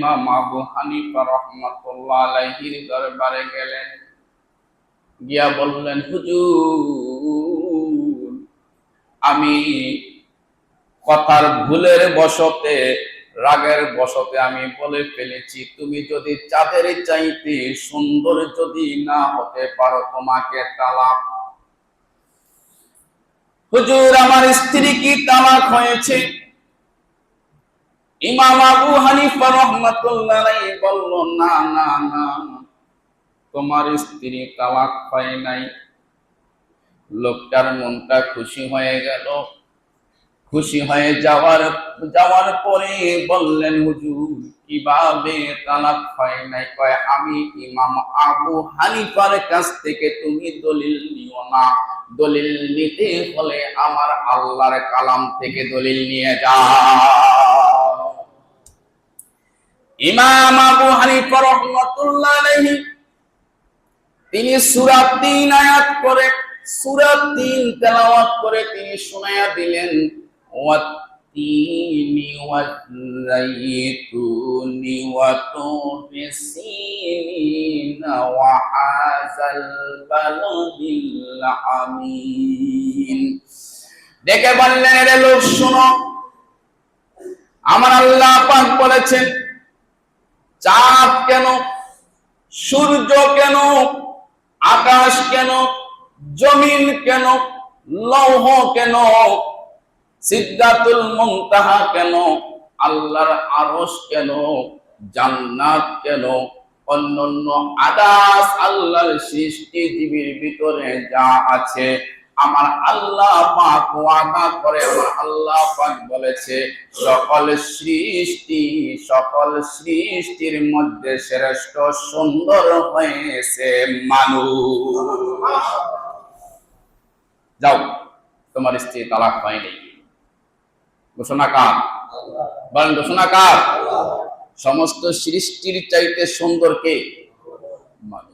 ইমাম আবু হানিফা রহমাতুল্লাহ আলাইহির দরবারে গেলেন। গিয়া বললেন, হুজুর, আমি কথার ভুলের বশতে, রাগের বশতে আমি বলে ফেলেছি। তুমি যদি চাঁদের চাইতে সুন্দর যদি না হতে পারো, তোমাকে তালাক। হুজুর, আমার স্ত্রী কি তালাক হয়েছে? ইমাম আবু হানিফা রহমাতুল্লাহ বলল, না না না, তোমার স্ত্রী তালাক হয় নাই। লোকটার মনটা খুশি হয়ে গেল। খুশি হয়ে যাওয়ার যাওয়ার পরে বললেন, হুজুর, কীভাবে তালাক হয় নাই? কয়, আমি ইমাম আবু হানিফার কাছ থেকে তুমি দলিল নিও না। দলিল নিতে হলে আমার আল্লাহর কালাম থেকে দলিল নিয়ে যাও। ইমাম আবু হানিফা রহমাতুল্লাহ আলাইহি, তিনি সূরা 3 আয়াত করে সূরা 3 তেলাওয়াত করে তিনি শোনায়া দিলেন, ওয়াত্তিনি ওয়াজ্জাইতুনি ওয়াতুরি সিনিনা ওয়া হাযাল বালাদিল আমিন। দেখে বললেন রে লোক, শোনো, আমার আল্লাহ পাক বলেছেন চাঁদ কেন? সূর্য কেন? আকাশ কেন? জমিন কেন? লৌহ কেন? সিদ্ধাতুল মুনতাহা কেন? আল্লাহর আরশ কেন? জান্নাত কেন? অন্যান্য আদাস আল্লাহর সৃষ্টি জীবের ভিতরে যা আছে আমার আল্লাহ করে, আমার আল্লাহ বলেছে, সকল সৃষ্টি, সকল সৃষ্টির মধ্যে শ্রেষ্ঠ সুন্দর হয়েছে মানুষ। যাও, তোমার স্ত্রী তালাক হয়নি। ঘোষণা কার? বলেন, ঘোষণা কার? সমস্ত সৃষ্টির চাইতে সুন্দর কে? মানুষ।